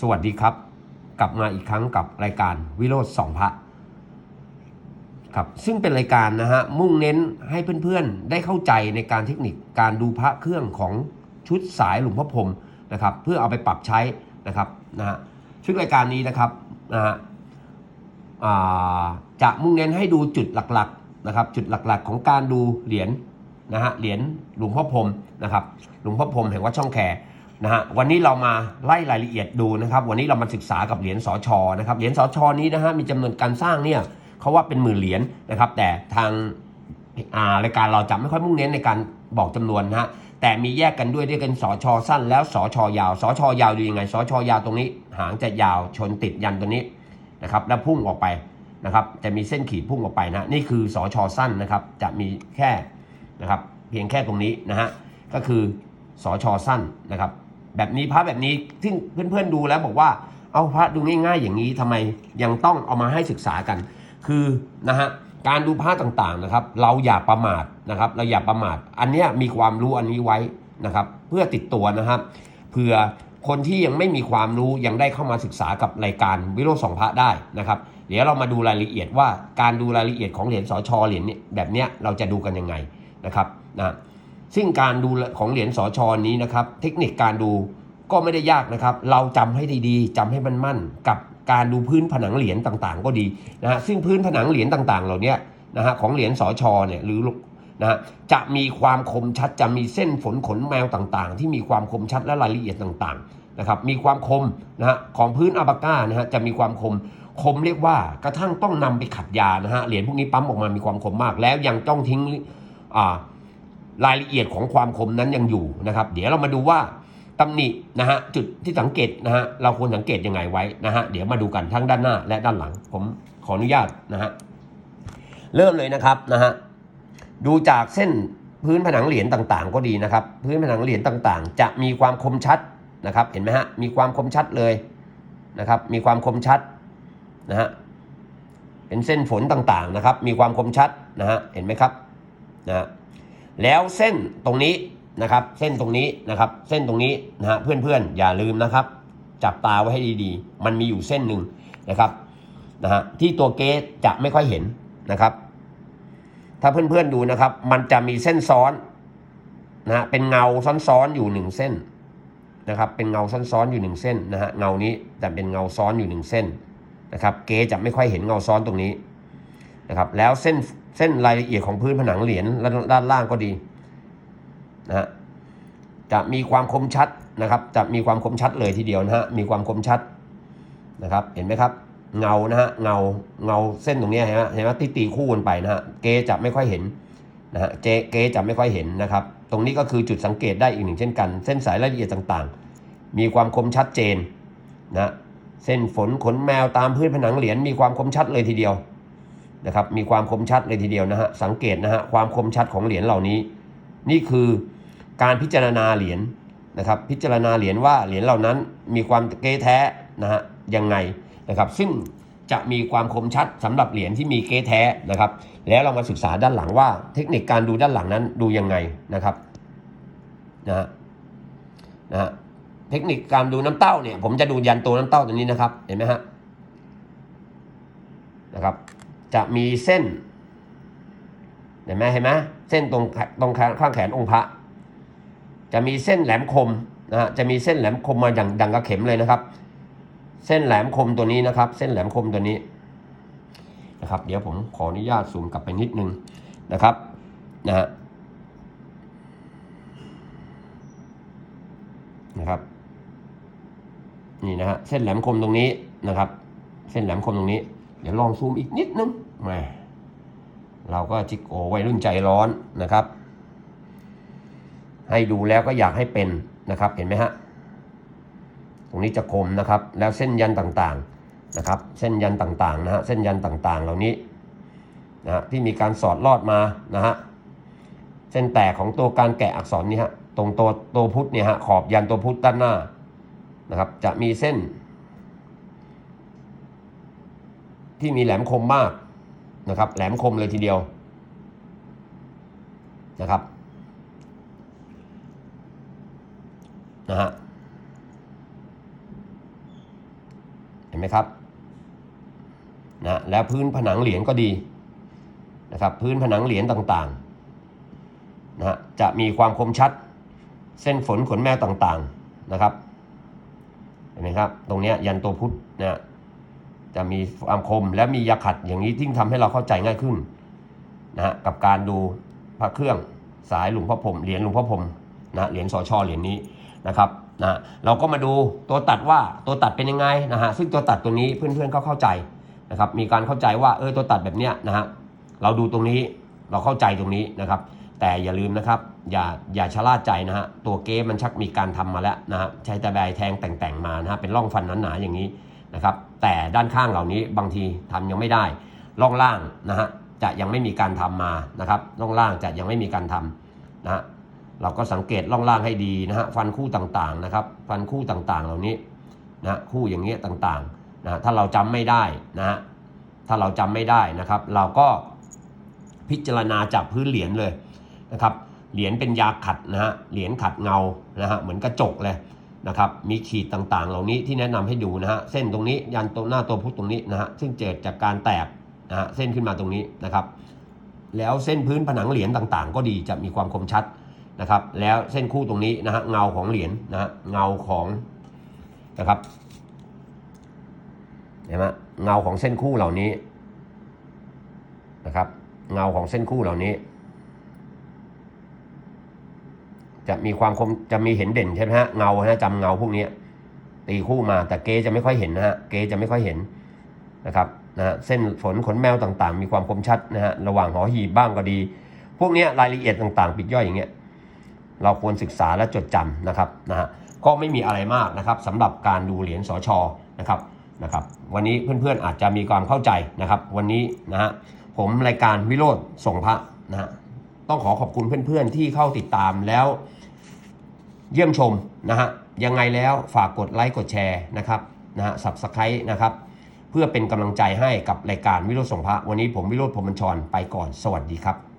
สวัสดีครับ กลับมาอีกครั้งกับรายการวิโรธสองพระครับซึ่งเป็นรายการนะฮะมุ่งเน้นให้เพื่อนๆได้เข้าใจในการเทคนิคการดูพระเครื่องของชุดสายหลวงพ่อพรมนะครับเพื่อเอาไปปรับใช้นะครับนะฮะซึ่งรายการนี้นะครับนะฮะจะมุ่งเน้นให้ดูจุดหลักๆนะครับจุดหลักๆของการดูเหรียญนะฮะเหรียญหลวงพ่อพรมนะครับหลวงพ่อพรมแห่งวัดช่องแค นะฮะวันนี้เรามาไล่รายละเอียดดูนะครับ วันนี้เรามาศึกษากับเหรียญสอชอนะครับเหรียญสอชอนี้นะฮะมีจำนวนการสร้างเนี่ยเขาว่าเป็นหมื่นเหรียญนะครับ แต่ทางรายการเราจะไม่ค่อยมุ่งเน้นในการบอกจำนวนนะฮะแต่มีแยกกันด้วยด้วยกันสอชอสั้นแล้วสอชอยาวสอชอยาวดูยังไงสอชอยาวตรงนี้ หางจะยาวชนติดยันตัวนี้นะครับแล้วพุ่งออกไปนะครับจะมีเส้นขีดพุ่งออกไปนะนี่คือสอชอสั้นนะครับจะมีแค่นะครับเพียงแค่ตรงนี้นะฮะก็คือสอชอสั้นนะครับ แบบนี้พระแบบนี้ซึ่งเพื่อนๆดูแล้วบอกว่า เอาพระดูง่ายๆอย่างนี้ทำไมยังต้องเอามาให้ศึกษากัน คือนะฮะการดูพระต่างๆนะครับ เราอย่าประมาทนะครับ เราอย่าประมาท อันเนี้ยมีความรู้อันนี้ไว้นะครับ เพื่อติดตัวนะครับเผื่อคนที่ยังไม่มีความรู้ยังได้เข้ามาศึกษากับรายการวิโรจน์สองพระได้นะครับ เดี๋ยวเรามาดูรายละเอียดว่าการดูรายละเอียดของเหรียญสอชอเหรียญนี้แบบเนี้ยเราจะดูกันยังไงนะครับนะ ซึ่งการดูของเหรียญสอชอนี้นะครับ เทคนิคการดูก็ไม่ได้ยากนะครับ เราจำให้ดีๆจำให้มันมั่นกับการดูพื้นผนังเหรียญต่างๆ ก็ดีนะฮะซึ่งพื้นผนังเหรียญต่างๆ เหล่านี้นะฮะของเหรียญสอชอเนี่ยหรือนะฮะจะมีความคมชัดจะมีเส้นฝนขนแมวต่างๆ ที่มีความคมชัดและรายละเอียดต่างๆนะครับมีความคมนะฮะของพื้นอาบาก้านะฮะจะมีความคมคมเรียกว่ากระทั่งต้องนำไปขัดยานะฮะเหรียญพวกนี้ปั๊มออกมามีความคมมาก แล้วยังต้องทิ้งอ่า รายละเอียดของความคมนั้นยังอยู่นะครับ เดี๋ยวเรามาดูว่าตำหนินะฮะจุดที่สังเกตนะฮะเราควรสังเกตยังไงไว้นะฮะเดี๋ยวมาดูกันทั้งด้านหน้าและด้านหลัง ผมขออนุญาตนะฮะเริ่มเลยนะครับนะฮะดูจากเส้นพื้นผนังเหรียญต่างๆ ก็ดีนะครับ พื้นผนังเหรียญต่างๆ จะมีความคมชัดนะครับ เห็นไหมฮะมีความคมชัดเลยนะครับ มีความคมชัดนะฮะเป็นเส้นฝนต่างๆนะครับ มีความคมชัดนะฮะเห็นไหมครับนะฮะ แล้วเส้นตรงนี้นะครับ เส้นตรงนี้นะครับ เส้นตรงนี้นะฮะเพื่อนๆ อย่าลืมนะครับ จับตาไว้ให้ดีๆ มันมีอยู่เส้นหนึ่งนะครับนะฮะที่ตัวเกสจะไม่ค่อยเห็นนะครับ ถ้าเพื่อนๆดูนะครับ มันจะมีเส้นซ้อนนะฮะเป็นเงาซ้อนๆอยู่หนึ่งเส้นนะครับ เป็นเงาซ้อนๆอยู่หนึ่งเส้นนะฮะเงานี้แต่เป็นเงาซ้อนอยู่หนึ่งเส้นนะครับ เกสจะไม่ค่อยเห็นเงาซ้อนตรงนี้นะครับ แล้วเส้น เส้นรายละเอียดของพื้นผนังเหรียญด้านล่างก็ดีนะฮะจะมีความคมชัดนะครับ จะมีความคมชัดเลยทีเดียวนะฮะมีความคมชัดนะครับ เห็นไหมครับ เงานะฮะเงาเงาเส้นตรงนี้เห็นไหมเห็นไหมที่ตีคู่กันไปนะฮะเกจะไม่ค่อยเห็นนะฮะเจเกจะไม่ค่อยเห็นนะครับ ตรงนี้ก็คือจุดสังเกตได้อีกหนึ่งเช่นกัน เส้นสายรายละเอียดต่างๆ มีความคมชัดเจนนะเส้นฝนขนแมวตามพื้นผนังเหรียญมีความคมชัดเลยทีเดียว นะครับมีความคมชัดเลยทีเดียวนะฮะสังเกตนะฮะความคมชัดของเหรียญเหล่านี้ นี่คือการพิจารณาเหรียญนะครับพิจารณาเหรียญว่าเหรียญเหล่านั้นมีความเก๊แท้นะฮะยังไงนะครับซึ่งจะมีความคมชัดสำหรับเหรียญที่มีเก๊แท้นะครับ แล้วเรามาศึกษาด้านหลังว่า เทคนิคการดูด้านหลังนั้นดูยังไงนะครับนะฮะนะฮะเทคนิคการดูน้ำเต้าเนี่ยผมจะดูยันตัวน้ำเต้าตัวนี้นะครับเห็นไหมฮะนะครับ จะมีเส้นเห็นไหมเห็นไหมเส้นตรงตรงข้างแขนองค์พระ จะมีเส้นแหลมคมนะฮะจะมีเส้นแหลมคมมาอย่างดังกระเข็มเลยนะครับ เส้นแหลมคมตัวนี้นะครับ เส้นแหลมคมตัวนี้นะครับ เดี๋ยวผมขออนุญาตซูมกลับไปนิดนึงนะครับนะฮะนะครับ นี่นะฮะเส้นแหลมคมตรงนี้นะครับ เส้นแหลมคมตรงนี้ เดี๋ยวลองซูมอีกนิดนึงแหมเราก็จิกโอวัยรุ่นใจร้อนนะครับ ให้ดูแล้วก็อยากให้เป็นนะครับเห็นไหมฮะตรงนี้จะคมนะครับ แล้วเส้นยันต่างๆนะครับ เส้นยันต่างๆนะฮะเส้นยันต่างๆ เหล่านี้นะฮะที่มีการสอดลอดมานะฮะเส้นแตกของตัวการแกะอักษรนี้ฮะตรงตัวตัวพุทธเนี่ยฮะขอบยันตัวพุทธด้านหน้านะครับ จะมีเส้น ที่มีแหลมคมมากนะครับ แหลมคมเลยทีเดียวนะครับนะฮะเห็นไหมครับนะแล้วพื้นผนังเหรียญก็ดีนะครับพื้นผนังเหรียญต่างๆนะฮะจะมีความคมชัดเส้นฝนขนแมวต่างๆนะครับเห็นไหมครับตรงนี้ยยันตัวพุทธนะ จะมีความคมและมียาขัดอย่างนี้ที่ทำให้เราเข้าใจง่ายขึ้นนะฮะกับการดูพระเครื่องสายหลวงพ่อผมเหรียญหลวงพ่อผมนะเหรียญสอชอเหรียญนี้นะครับนะเราก็มาดูตัวตัดว่าตัวตัดเป็นยังไงนะฮะซึ่งตัวตัดตัวนี้เพื่อนๆก็เข้าใจนะครับมีการเข้าใจว่าเออตัวตัดแบบเนี้ยนะฮะเราดูตรงนี้เราเข้าใจตรงนี้นะครับ แต่อย่าลืมนะครับอย่าอย่าชะล่าใจนะฮะตัวเกมมันชักมีการทำมาแล้วนะฮะใช้ตะไบแทงแต่งๆมานะฮะเป็นร่องฟันหนาๆอย่างนี้ นะครับ แต่ด้านข้างเหล่านี้บางทีทำยังไม่ได้ร่องล่างนะฮะจะยังไม่มีการทำมานะครับร่องล่างจะยังไม่มีการทำนะฮะเราก็สังเกตร่องล่างให้ดีนะฮะฟันคู่ต่างๆนะครับ ฟันคู่ต่างๆ เหล่านี้นะคู่อย่างเงี้ยต่างๆนะถ้าเราจำไม่ได้นะฮะถ้าเราจำไม่ได้นะครับ เราก็พิจารณาจากพื้นเหรียญเลยนะครับเหรียญเป็นยาขัดนะฮะเหรียญขัดเงานะฮะเหมือนกระจกเลย นะครับมีขีดต่างๆ เหล่านี้ที่แนะนำให้ดูนะฮะเส้นตรงนี้ยันตรงหน้าตัวพุทธตรงนี้นะฮะซึ่งเกิดจากการแตกนะฮะเส้นขึ้นมาตรงนี้นะครับ แล้วเส้นพื้นผนังเหรียญต่างๆ ก็ดีจะมีความคมชัดนะครับ แล้วเส้นคู่ตรงนี้นะฮะเงาของเหรียญนะฮะเงาของนะครับเห็นไหมเงาของเส้นคู่เหล่านี้นะครับ เงาของเส้นคู่เหล่านี้ จะมีความคมจะมีเห็นเด่นใช่ไหมฮะเงาฮะจำเงาพวกนี้ตีคู่มาแต่เกจะไม่ค่อยเห็นนะฮะเกจะไม่ค่อยเห็นนะครับนะฮะเส้นฝนขนแมวต่างๆ มีความคมชัดนะฮะระหว่างหอหีบบ้างก็ดี พวกนี้รายละเอียดต่างๆปลีกย่อยอย่างเงี้ยเราควรศึกษาและจดจำนะครับนะฮะก็ไม่มีอะไรมากนะครับสำหรับการดูเหรียญสอชอนะครับนะครับวันนี้เพื่อนๆอาจจะมีความเข้าใจนะครับ วันนี้นะฮะผมรายการวิโรธส่งพระนะฮะ ต้องขอขอบคุณเพื่อนๆที่เข้าติดตามแล้ว เยี่ยมชมนะฮะยังไงแล้วฝากกดไลค์กดแชร์นะครับนะฮะสับสไครต์นะครับเพื่อเป็นกำลังใจให้กับรายการวิโรธสงพระวันนี้ผมวิโรธพรหมญชรไปก่อนสวัสดีครับ